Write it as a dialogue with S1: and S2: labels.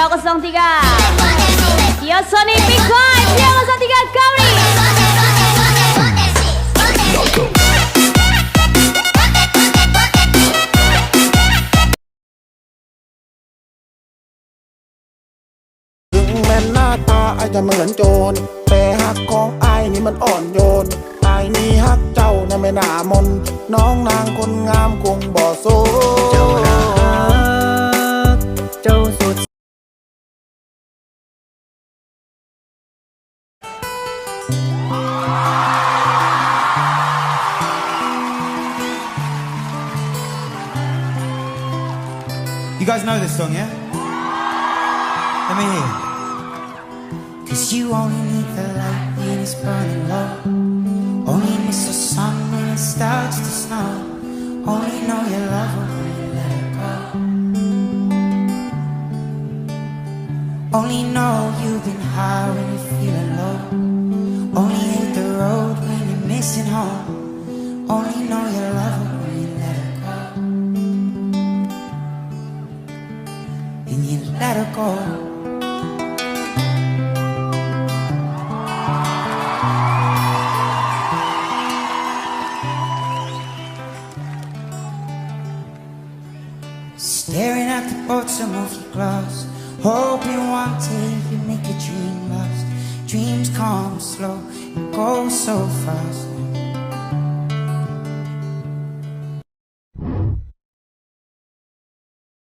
S1: 203 Tio Sony Bitcoin 203 Kauri
S2: Narco.
S3: ถึงแม้หน้าตาไอายจะเหมือนโจร แต่หักของไอายนี่มันอ่อนโยนไอายนี่หักเจ้านะไม่น่ามน น้องนางคนงามคงบ่โซ
S4: เจ้านาฮั
S5: You guys know this song, yeah? Let me hear.
S6: Cause you only need the light when it's burning low. Only miss the sun when it starts to snow. Only know you love her when you let it go. Only know you've been high when you're feeling low. Only hate the road when you're missing home. Only know you love her And you let her go. Staring at the bottom of your glass, hoping one day you make a dream last. Dreams come slow and go so fast.